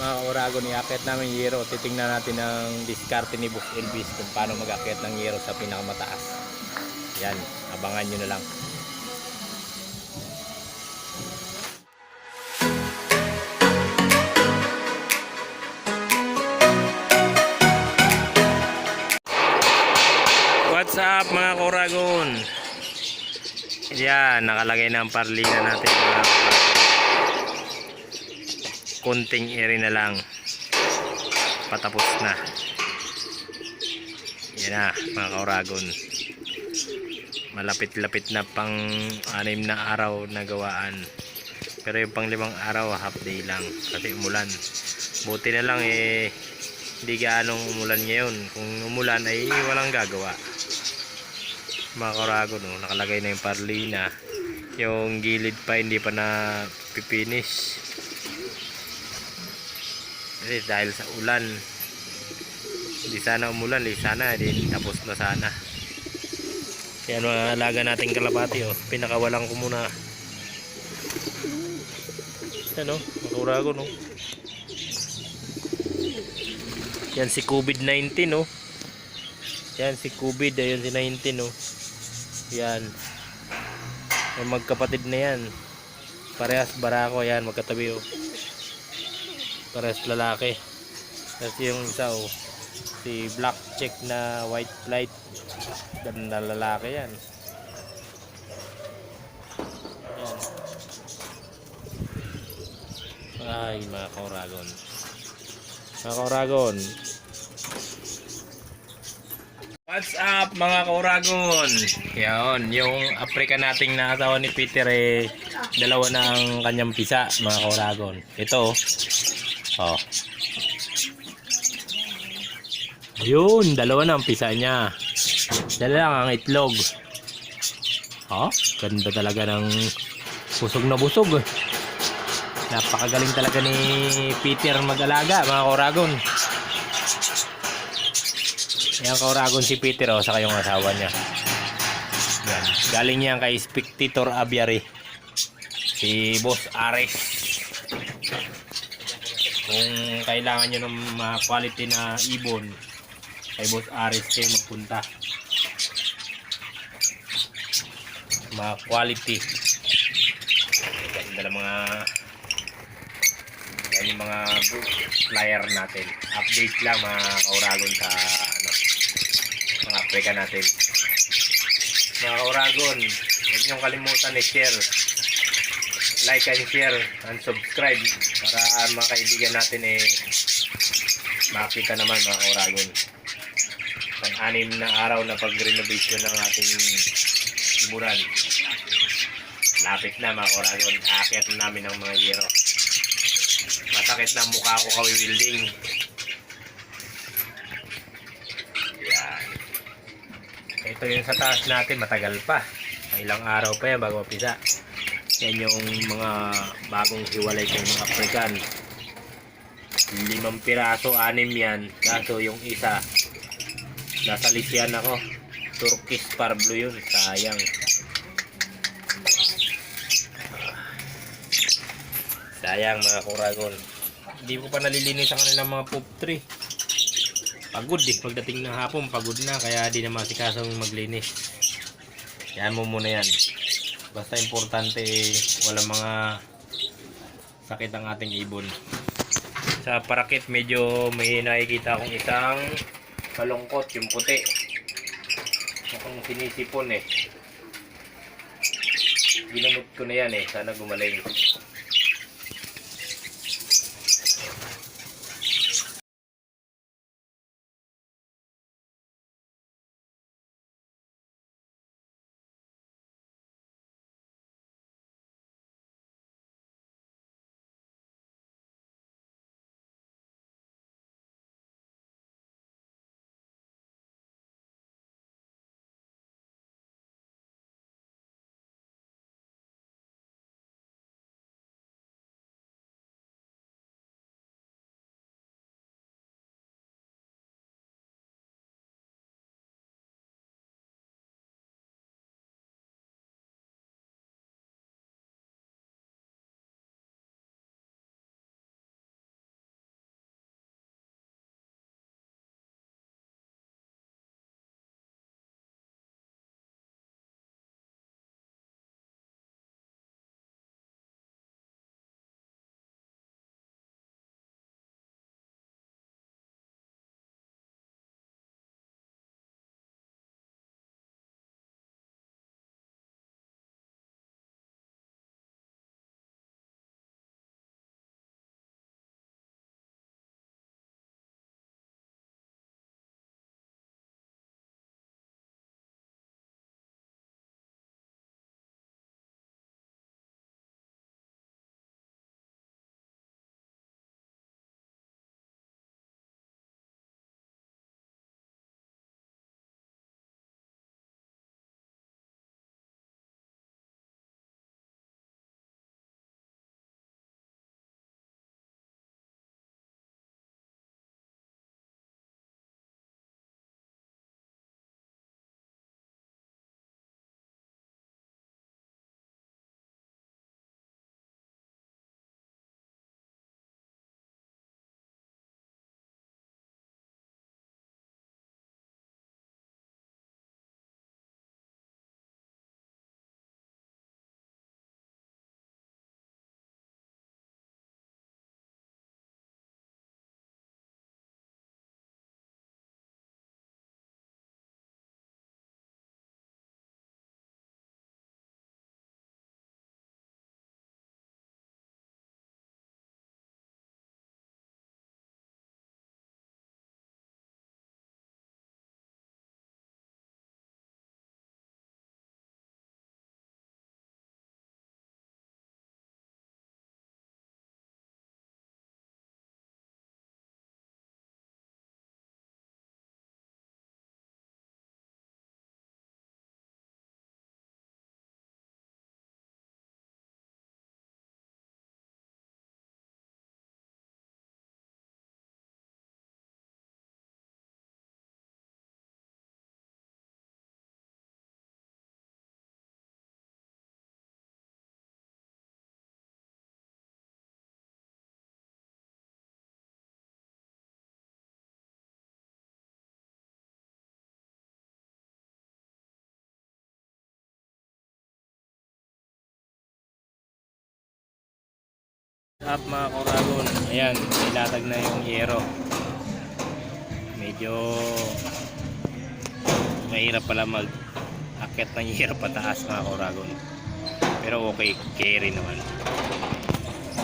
mga oragon iakyat namin yero. Titingnan natin ang diskarte ni Boss Elvis kung paano mag-akyat ng yero sa pinakamataas. Yan abangan nyo na lang. What's up mga koragon yan nakalagay na ang parlina natin mga koragon konting area na lang. Patapos na. Yan na mga kauragon. Malapit-lapit na pang anim na araw na gawaan. Pero yung pang limang araw half day lang. Kasi umulan. Buti na lang eh hindi gaanong umulan ngayon. Kung umulan ay walang gagawa. Mga kauragon oh, nakalagay na yung parlina. Yung gilid pa hindi pa na pipinis kasi dahil sa ulan. Hindi sana umulan eh sana din tapos na sana. Yan mga alaga nating kalapati oh pinakawalan ko muna. Yan oh makurago no? Yan si COVID-19 oh yan si COVID ayun si 19 oh yan. Yung magkapatid na yan. Parehas barako yan magkatabi oh parehas lalaki. Tapos yung isa oh si black check na white flight. Ganda lalaki yan. Yan. Ay mga kauragon. Mga kauragon. What's up mga kauragon? Yan, yung Africa nating na asawa ni Peter eh, dalawa na ang kanyang pisa mga kauragon. Ito, oh. Yun, dalawa na ang pisa niya. Dala lang ang itlog. Oh, ganda talaga ng busog na busog. Napakagaling talaga ni Peter mag-alaga mga kauragon. Yan kauragon si Peter oh, sa kayong asawa niya. Yan. Galing yan kay Spectator Aviary. Si Boss Ares. Kung kailangan nyo ng mga quality na ibon, kay Boss Ares kayo magpunta. Mga quality. Ganda ng mga yan yung mga flyer natin. Update lang mga kauragon sa ano, mga Africa natin. Mga kauragon, huwag niyong kalimutan i-share. Like and share and subscribe para mga kaibigan natin eh makita naman mga kauragon. Ang anim na araw na pag-renovation ng ating liburan. Lapit na mga kauragon. Aakyat na namin ang mga yero. Masakit na mukha ko kawi building. Yan. Ito yung sa taas natin, matagal pa. Ilang araw pa yan bago mapisa. Yan yung mga bagong hiwalay kong African. Limang piraso, anim yan. Kaso yung isa, nasa lisyan ako. Turkish Parblo yun. Sayang. Sayang mga kuragon. Hindi ko pa nalilinis ang kanilang mga poop tree. Pagod eh. Pagdating ng hapon, pagod na. Kaya di na masikasong maglinis. Yan mo muna yan. Basta importante walang mga sakit ang ating ibon. Sa parakit medyo may nakikita akong isang malungkot yung puti. Mukhang sinisipon eh. Ginamot ko na yan eh. Sana gumaling. Up mga koragon. Ayan, nilatag na yung yero. Medyo mahirap pala mag akit ng yero pataas mga koragon. Pero okay, carry naman.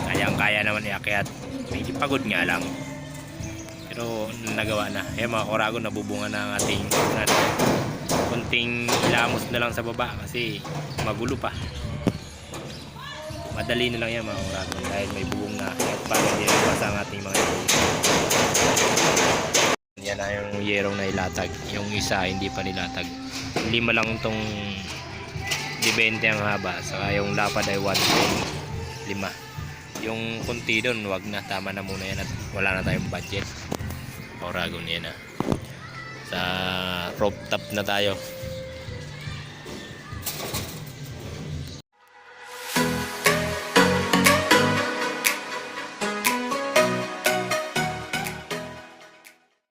Kayang kaya naman iakyat. Medyo pagod nga lang. Pero nagawa na. Ayan mga koragon, nabubunga na ang ating ano, kunting ilamos na lang sa baba kasi magulo pa madali na lang yan mga koragon dahil may bubong na at para hindi nabasa ang ating mga yan na yung yerong na ilatag yung isa hindi pa nilatag. Lima lang itong dibente ang haba saka yung lapad ay 1.5 yung kunti doon wag na tama na muna yan at wala na tayong budget. Koragon yan na. Sa rooftop na tayo